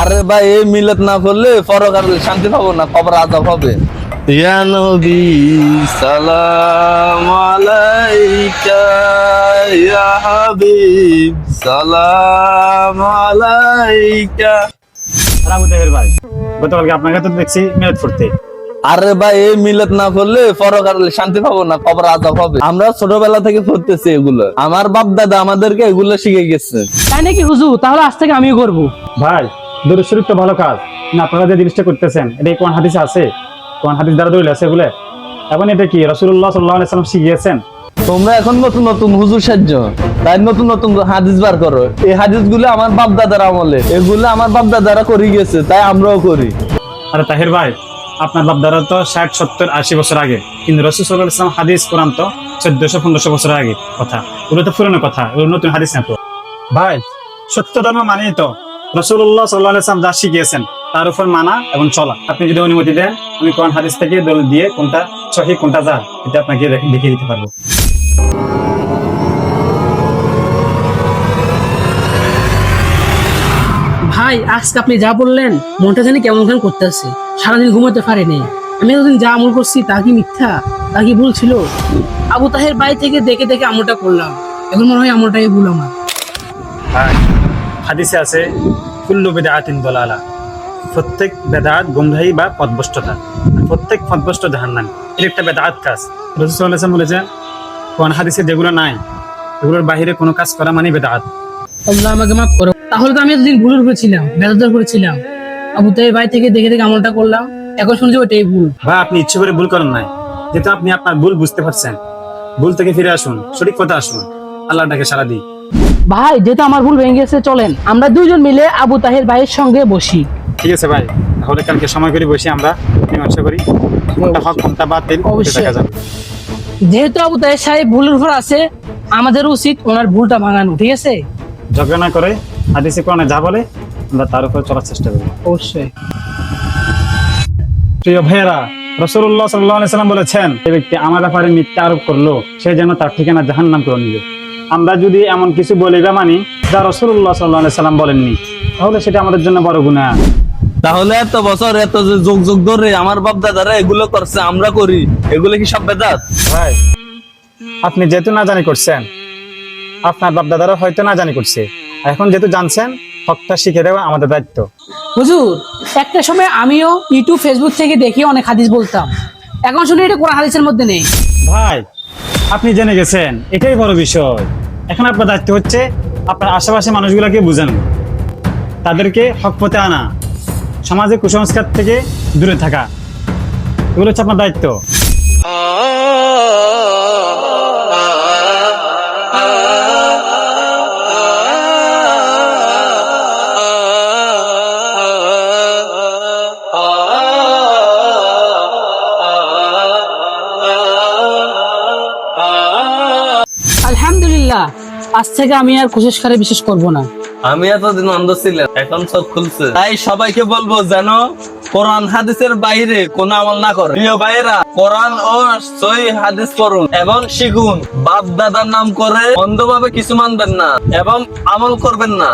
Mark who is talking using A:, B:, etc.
A: আরে ভাই এই মিলত না করলে পরকার শান্তি পাবো না কবর আজাব হবে। ইয়া নবী সালাম আলাইকা ইয়া হাবিব সালাম আলাইকা।
B: রাবু ভাই গতকালকে আপনাকে তো দেখছি মেয়াদ ফুটতে।
A: আরে ভাই এই মিলত না করলে পরকার শান্তি পাবো না কবর আজাব হবে। আমরা ছোটবেলা থেকে পড়তেছি এগুলো। আমার বাপ দাদা আমাদেরকে এগুলো শিখে গেছে।
C: তাই নাকি হুজুর? তাহলে আজ থেকে আমিও করব।
B: ভাই দূর শরীর তো ভালো কাজ। না আপনারা যে জিনিসটা করতেছেন এটা কোন হাদিসে আছে? কোন হাদিস দ্বারা দলিল আছে বলে এখন এটা কি? রসুল্লাহ সাল্লাহ সাল্লাম শিখিয়েছেন?
A: তোমরা এখন নতুন নতুন হুজুর সাহায্য তাই নতুন নতুন হাদিস বার করো। এই হাদিসগুলো আমার বাপ দাদার আমলে। এগুলো আমার বাপ দাদারা করে গেছে তাই আমরাও করি।
B: আরে তাহির ভাই আপনার বাপদারা তো ষাট সত্তর আশি বছর আগে। কিন্তু রসুল সাল্লাহ ইসলাম হাদিস কোরআন তো চোদ্দশো পনেরোশো বছর আগে। কথা। ওগুলো তো পুরনো কথা ওগুলো নতুন হাদিস না তো? ভাই সত্য ধর্ম মানেই তো রসুল্লাহ সাল্লাহ যা শিখিয়েছেন তার উপর মানা এবং চলা। আপনি যদি অনুমতি দেন আমি কোরআন হাদিস থেকে দল দিয়ে কোনটা সহি কোনটা যা এটা আপনাকে দেখে- দেখিয়ে দিতে পারব।
C: ভাই আজকে আপনি যা বললেন মনটা জানি কেমন কেমন করতেছে। সারাদিন ঘুমাতে পারিনি আমি এতদিন যা আমল করছি তা কি মিথ্যা? তা কি ভুল ছিল? আবু তাহের বাড়ি থেকে দেখে দেখে আমলটা করলাম। এখন মনে হয় আমলটাই ভুল আমার।
B: আর হাদিসে আছে কুল্লু বেদাআতিন দলালা। প্রত্যেক বেদাত গুমরাহি বা পদভষ্টতা প্রত্যেক পদভষ্ট জাহান্নামী। এটা একটা বেদাত কাজ। রসুল সাল্লাল্লাহু আলাইহি বলেছেন কোন হাদিসে যেগুলো নাই এগুলোর বাহিরে কোনো কাজ করা মানে বেদাত।
C: আল্লাহ আমাকে মাফ করো। তাহলে তো আমি এতদিন ভুলের করেছিলাম বেদাদার করেছিলাম আবু তাহের বাড়ি থেকে দেখে দেখে আমলটা করলাম এখন শুনছি ওটাই ভুল।
B: বা আপনি ইচ্ছে করে ভুল করেন নাই যেহেতু আপনি আপনার ভুল বুঝতে পারছেন। ভুল থেকে ফিরে আসুন সঠিক কথা আসুন। আল্লাহটাকে সারা দিই।
C: ভাই যেহেতু আমার ভুল ভেঙে গেছে চলেন। আমরা দুইজন মিলে আবু তাহের ভাইয়ের সঙ্গে বসি।
B: ঠিক আছে ভাই তাহলে কালকে সময় করে বসে আমরা। মীমাংসা করি কোনটা হক কোনটা বাতিল
C: অবশ্যই।
B: দেখা যাবে।
C: যেহেতু আবু তাহের সাহেব ভুলের উপর আছে আমাদের উচিত ওনার ভুলটা ভাঙানো ঠিক আছে?
B: ঝগড়া না করে হাদিসে কোরআনে যা বলে আমরা তার উপর চলার চেষ্টা করি।
C: অবশ্যই।
B: প্রিয় ভাইয়েরা রসুল্লাহ সাল্লাম বলেছেন যে ব্যক্তি আমার ব্যাপারে মিথ্যা আরোপ করল সে যেন তার ঠিকানা জাহান নাম করে নিল। আমরা যদি এমন কিছু বলে বা মানি যা রসুল্লাহ সাল্লাহ সাল্লাম বলেননি তাহলে সেটা আমাদের জন্য বড় গুণা
A: তাহলে এত বছর এত যে যুগ যুগ ধরে আমার বাপ দাদারা এগুলো করছে আমরা করি। এগুলো কি সব বেদাত?
B: ভাই। আপনি যেহেতু না জানি করছেন আপনার বাপ দাদারা হয়তো না জানি করছে। এখন যেহেতু জানছেন হকটা শিখে দেওয়া আমাদের দায়িত্ব।
C: হুজুর একটা সময় আমিও ইউটিউব ফেসবুক থেকে দেখে অনেক হাদিস বলতাম। এখন শুনে এটা কোরআন হাদিসের মধ্যে নেই।
B: ভাই আপনি জেনে গেছেন, এটাই বড় বিষয়। এখন আপনার দায়িত্ব হচ্ছে আপনার আশেপাশে মানুষগুলোকে বুঝানো। তাদেরকে হক পথে আনা, সমাজে কুসংস্কার থেকে দূরে থাকা। এগুলো হচ্ছে আপনার দায়িত্ব।
C: আলহামদুলিল্লাহ, আজ থেকে আমি আর কুসংস্কারে বিশ্বাস করব না।
A: আমি এতদিন অন্ধ ছিলাম, এখন সব খুলছে। তাই সবাইকে বলব যেন কোরআন হাদিসের বাইরে কোন আমল না করে। প্রিয় ভাইরা কোরআন ও সই হাদিস পড়ুন এবং শিখুন। বাপ দাদার নাম করে অন্ধভাবে কিছু মানবেন না এবং আমল করবেন না।